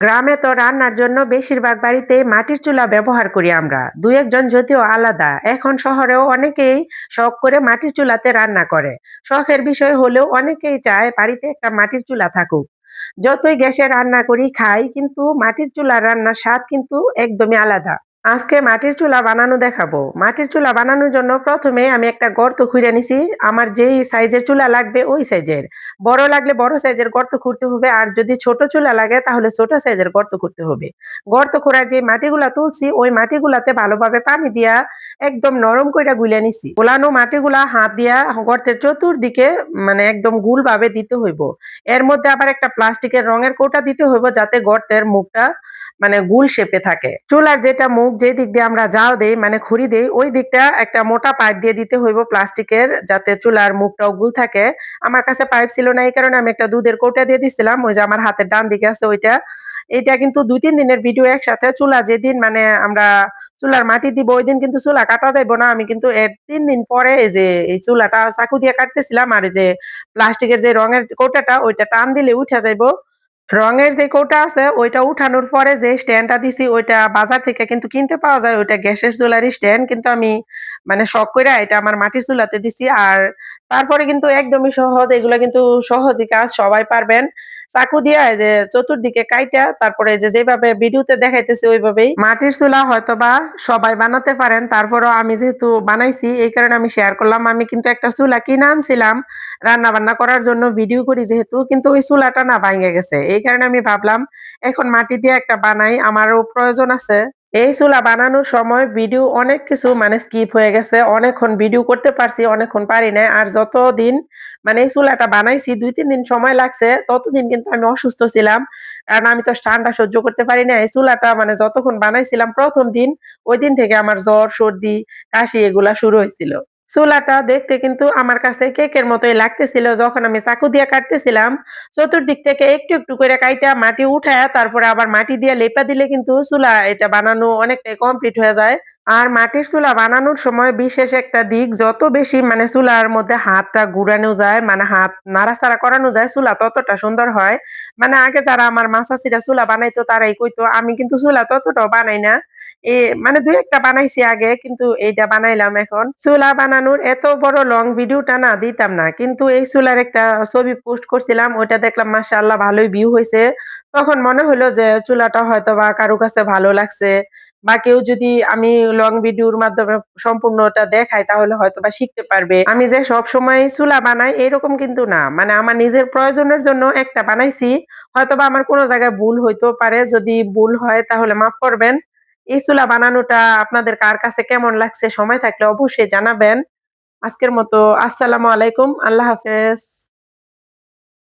গ্রামে তো রান্নার জন্য বেশিরভাগ বাড়িতে মাটির চুলা ব্যবহার করি আমরা। দু একজন যদিও আলাদা। এখন শহরেও অনেকেই শখ করে মাটির চুলাতে রান্না করে। শখের বিষয় হলেও অনেকেই চায় বাড়িতে একটা মাটির চুলা থাকুক। যতই গ্যাসে রান্না করি, খাই, কিন্তু মাটির চুলার রান্নার স্বাদ কিন্তু একদমই আলাদা। আজকে মাটির চুলা বানানো দেখাবো। মাটির চুলা বানানোর জন্য প্রথমে আমি একটা গর্ত খুঁড়ে নিছি। আমার যেই সাইজের চুলা লাগবে ওই সাইজের। বড় লাগলে বড় সাইজের গর্ত খুঁড়তে হবে আর যদি ছোট চুলা লাগে তাহলে ছোট সাইজের গর্ত খুঁড়তে হবে। গর্ত খোঁড়ার যে মাটিগুলা তুলছি, ওই মাটিগুলাতে ভালোভাবে পানি দিয়া একদম নরম কইরা গুলে নিছি। গোলানো মাটিগুলা হাত দিয়া গর্তের চতুর্দিকে মানে একদম গুলভাবে দিতে হইব। এর মধ্যে আবার একটা প্লাস্টিকের রঙের কোটা দিতে হইব যাতে গর্তের মুখটা মানে গুল শেপে থাকে। চুলার যেটা মুখ যে দিক দিয়ে আমরা জাল দেই মানে খুঁড়ি দেই, ওই দিকটা একটা মোটা পাইপ দিয়ে দিতে হইব প্লাস্টিকের, যাতে চুলার মুখটাও গুল থাকে। আমার কাছে পাইপ ছিল না, এই কারণে আমি একটা দুধের কৌটা দিয়ে দিছিলাম, ওই যে আমার হাতের ডান দিকে আছে ওইটা। এটা কিন্তু দুই তিন দিনের ভিডিও একসাথে চুলা যেদিন মানে আমরা চুলার মাটি দিব, ওই দিন কিন্তু চুলা কাটা যাইব না। আমি কিন্তু এর তিন দিন পরে এই যে, এই চুলাটা চাকু দিয়ে কাটতেছিলাম, আর যে প্লাস্টিকের যে রঙের কৌটাটা, ওইটা টান দিলে উঠে যাইব। রঙের যে কৌটা আছে, ওইটা উঠানোর পরে যে স্ট্যান্ডটা দিছি, ওইটা বাজার থেকে কিন্তু কিনতে পাওয়া যায়। ওইটা গ্যাসের চুলারি স্ট্যান্ড, কিন্তু আমি মানে শখ করে এটা আমার মাটির চুলাতে দিছি। আর তারপরে কিন্তু একদমই সহজ, এগুলো কিন্তু সহজই কাজ, সবাই পারবেন। চাকু দিয়া যে চতুর্দিকে কাইটা, তারপরে যে যেভাবে ভিডিওতে দেখাইতেছে ওইভাবেই মাটির চুলা হয়তো বা সবাই বানাতে পারেন, তারপরও আমি যেহেতু বানাইছি, এই কারণে আমি শেয়ার করলাম। আমি কিন্তু একটা চুলা কিনে আনছিলাম রান্না বান্না করার জন্য ভিডিও করি যেহেতু, কিন্তু ওই চুলাটা না ভাঙে গেছে। এই কারণে আমি ভাবলাম, এখন মাটি দিয়ে একটা বানাই, আমারও প্রয়োজন আছে। এই চুলা বানানোর সময় ভিডিও অনেক কিছু মানে স্কিপ হয়ে গেছে। অনেকক্ষণ ভিডিও করতে পারছি, অনেকক্ষণ পারি না আর যতদিন মানে এই চুলাটা বানাইছি, দুই, তিন দিন সময় লাগছে, ততদিন কিন্তু আমি অসুস্থ ছিলাম। কারণ আমি তো ঠান্ডা সহ্য করতে পারি না এই চুলাটা মানে যতক্ষণ বানাইছিলাম প্রথম দিন, ওই দিন থেকে আমার জ্বর, সর্দি, কাশি এগুলা শুরু হয়েছিল। চুলাটা দেখতে কিন্তু আমার কাছে কেকের মতোই লাগতেছিল। যখন আমি চাকু দিয়ে কাটতেছিলাম, চতুর্দিক থেকে একটু একটু করে কাইটা মাটি উঠায়, তারপরে আবার মাটি দিয়ে লেপা দিলে কিন্তু চুলা এটা বানানো অনেকটাই কমপ্লিট হয়ে যায়। আর মাটির চুলা বানানোর সময় বিশেষ একটা দিক, যত বেশি মানে চুলার মধ্যে হাতটা ঘুরানো যায় মানে হাত নাড়াচাড়া করানো যায়, চুলা ততটা সুন্দর হয়। মানে আগে যারা আমার মাছাচিরা চুলা বানাইতো, তারাই কইতো, আমি কিন্তু চুলা ততটাও বানাই না। এ মানে দুই একটা বানাইছি আগে, কিন্তু এইটা বানাইলাম এখন। চুলা বানানোর এত বড় লং ভিডিওটা না দিতাম না, কিন্তু এই চুলার একটা ছবি পোস্ট করছিলাম, ওইটা দেখলাম মাশাআল্লাহ ভালোই ভিউ হয়েছে তখন মনে হলো যে চুলাটা হয়তো বা কারও কাছে ভালো লাগছে বা কেউ যদি আমি লং ভিডিওর মাধ্যমে সম্পূর্ণটা দেখাই, তাহলে হয়তো বা শিখতে পারবে। আমি যে সব সময় চুলা বানাই, এরকম কিন্তু না। মানে আমার নিজের প্রয়োজনের জন্য একটা বানাইছি। হয়তো বা আমার কোনো জায়গায় ভুল হইতেও পারে। যদি ভুল হয়, তাহলে মাফ করবেন। এই চুলা বানানোটা আপনাদের কার কাছে কেমন লাগছে? সময় থাকলে অবশ্যই জানাবেন। আজকের মতো আসসালামু আলাইকুম। আল্লাহ হাফেজ।